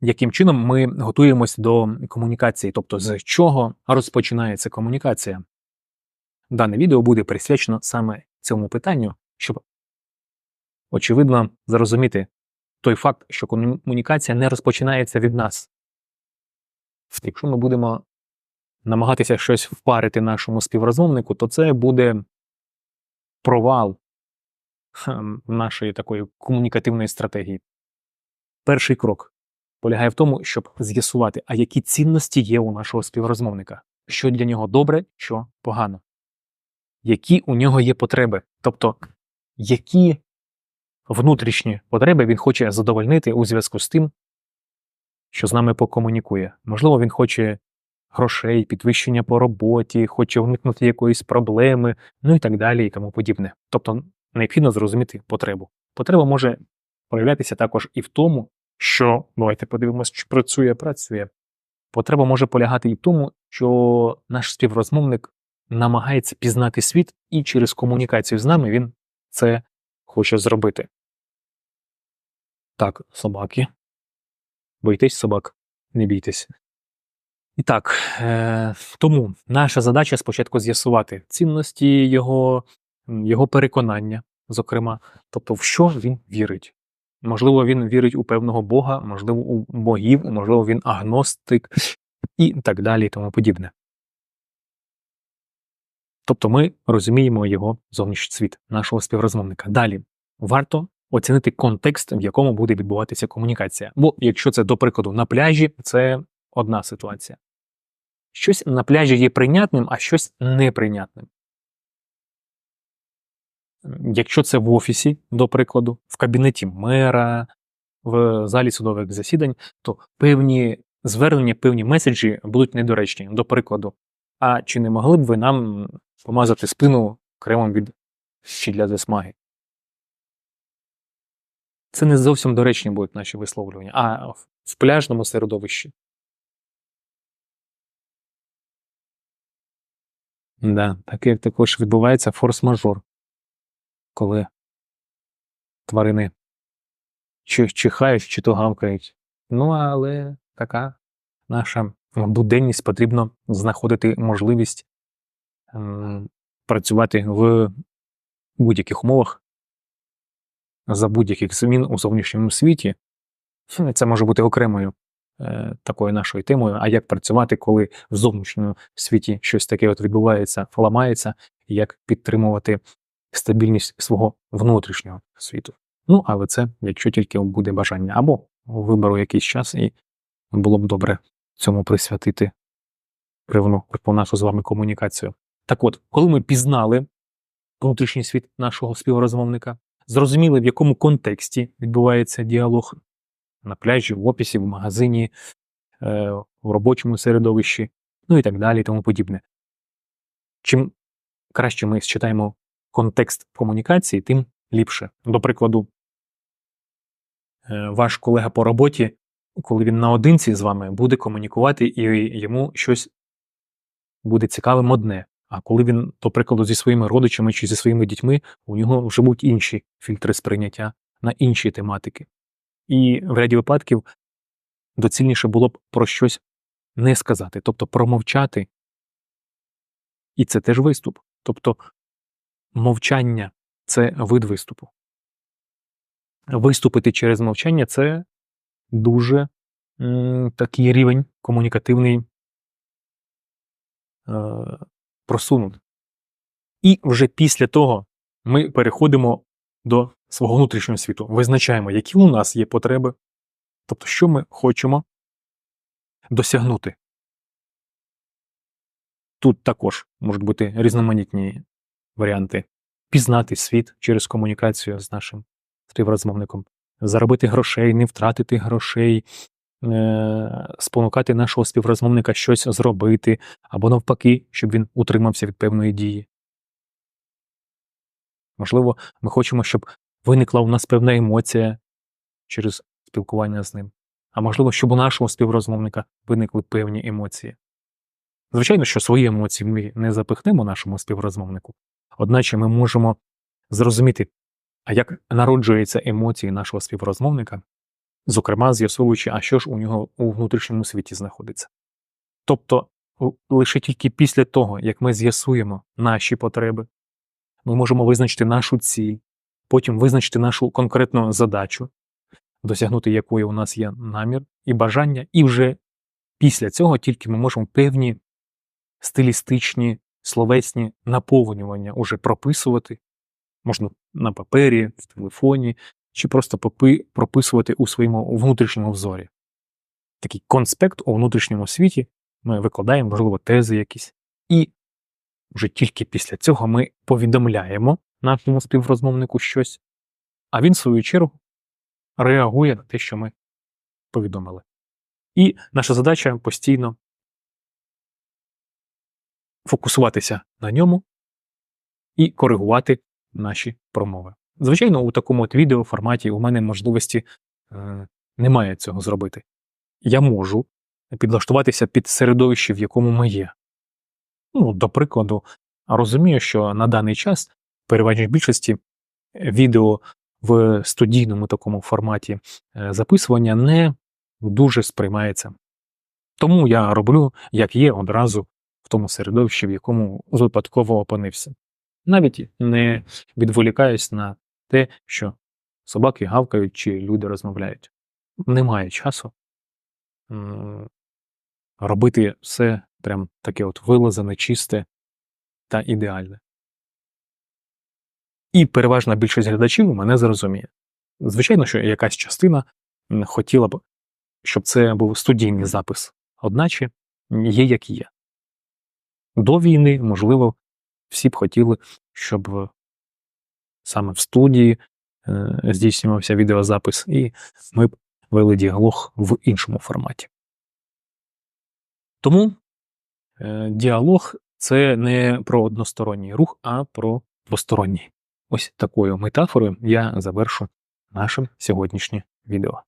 яким чином ми готуємось до комунікації, тобто з чого розпочинається комунікація. Дане відео буде присвячено саме цьому питанню, щоб очевидно зрозуміти той факт, що комунікація не розпочинається від нас. Якщо ми будемо намагатися щось впарити нашому співрозмовнику, то це буде провал нашої такої комунікативної стратегії. Перший крок полягає в тому, щоб з'ясувати, а які цінності є у нашого співрозмовника, що для нього добре, що погано, які у нього є потреби, тобто які внутрішні потреби він хоче задовольнити у зв'язку з тим, що з нами покомунікує. Можливо, він хоче грошей, підвищення по роботі, хоче уникнути якоїсь проблеми, ну і так далі, і тому подібне. Тобто необхідно зрозуміти потребу. Потреба може проявлятися також і в тому, що давайте подивимось, чи працює, працює. Потреба може полягати і в тому, що наш співрозмовник намагається пізнати світ, і через комунікацію з нами він це хоче зробити. Так, собаки. Боїтесь собак? Не бійтесь. І так, е, тому наша задача спочатку з'ясувати цінності його, його переконання, зокрема, тобто в що він вірить. Можливо, він вірить у певного Бога, можливо, у богів, можливо, він агностик і так далі, і тому подібне. Тобто ми розуміємо його зовнішній світ, нашого співрозмовника. Далі варто оцінити контекст, в якому буде відбуватися комунікація. Бо якщо це, до прикладу, на пляжі, це одна ситуація. Щось на пляжі є прийнятним, а щось неприйнятним. Якщо це в офісі, до прикладу, в кабінеті мера, в залі судових засідань, то певні звернення, певні меседжі будуть недоречні. До прикладу, а чи не могли б ви нам помазати спину кремом від ще для засмаги? Це не зовсім доречні будуть наші висловлювання, а в пляжному середовищі. Да, таке також відбувається форс-мажор, коли тварини чи чихають, чи то гавкають. Ну, але така наша буденність потрібно знаходити можливість ем, працювати в будь-яких умовах за будь-яких змін у зовнішньому світі. Це може бути окремою е, такою нашою темою, а як працювати, коли в зовнішньому світі щось таке от відбувається, ламається, як підтримувати стабільність свого внутрішнього світу. Ну, але це, якщо тільки буде бажання, або виберу якийсь час, і було б добре цьому присвятити певну нашу з вами комунікацію. Так от, коли ми пізнали внутрішній світ нашого співрозмовника, зрозуміли, в якому контексті відбувається діалог на пляжі, в описі, в магазині, е, в робочому середовищі, ну і так далі, і тому подібне. Чим краще ми считаємо контекст комунікації, тим ліпше. До прикладу, е, ваш колега по роботі, коли він наодинці з вами буде комунікувати, і йому щось буде цікавим одне. А коли він, до прикладу, зі своїми родичами чи зі своїми дітьми, у нього вже будуть інші фільтри сприйняття на інші тематики. І в ряді випадків доцільніше було б про щось не сказати, тобто промовчати. І це теж виступ. Тобто мовчання це вид виступу. Виступити через мовчання це дуже м, такий рівень комунікативний е, просунутий. І вже після того ми переходимо до свого внутрішнього світу, визначаємо, які у нас є потреби, тобто, що ми хочемо досягнути. Тут також можуть бути різноманітні варіанти пізнати світ через комунікацію з нашим співрозмовником, заробити грошей, не втратити грошей, е, спонукати нашого співрозмовника щось зробити, або навпаки, щоб він утримався від певної дії. Можливо, ми хочемо, щоб виникла у нас певна емоція через спілкування з ним, а можливо, щоб у нашого співрозмовника виникли певні емоції. Звичайно, що свої емоції ми не запихнемо нашому співрозмовнику, одначе ми можемо зрозуміти, а як народжуються емоції нашого співрозмовника, зокрема з'ясовуючи, а що ж у нього у внутрішньому світі знаходиться. Тобто, лише тільки після того, як ми з'ясуємо наші потреби, ми можемо визначити нашу ціль, потім визначити нашу конкретну задачу, досягнути якої у нас є намір і бажання, і вже після цього тільки ми можемо певні стилістичні, словесні наповнювання уже прописувати, можна на папері, в телефоні, чи просто попи- прописувати у своєму внутрішньому взорі. Такий конспект у внутрішньому світі ми викладаємо, можливо, тези якісь. І вже тільки після цього ми повідомляємо нашому співрозмовнику щось, а він, в свою чергу, реагує на те, що ми повідомили. І наша задача постійно фокусуватися на ньому і коригувати наші промови. Звичайно, у такому от відеоформаті у мене можливості е, немає цього зробити. Я можу підлаштуватися під середовище, в якому ми є. Ну, до прикладу, розумію, що на даний час переважній більшості відео в студійному такому форматі е, записування не дуже сприймається. Тому я роблю, як є, одразу в тому середовищі, в якому випадково опинився. Навіть не відволікаюсь на те, що собаки гавкають чи люди розмовляють. Немає часу робити все прям таке от вилазане, чисте та ідеальне. І переважна більшість глядачів мене зрозуміє. Звичайно, що якась частина хотіла б, щоб це був студійний запис, одначе є як є. До війни, можливо, всі б хотіли, щоб саме в студії е, здійснювався відеозапис, і ми б вели діалог в іншому форматі. Тому е, діалог це не про односторонній рух, а про двосторонній. Ось такою метафорою я завершу наше сьогоднішнє відео.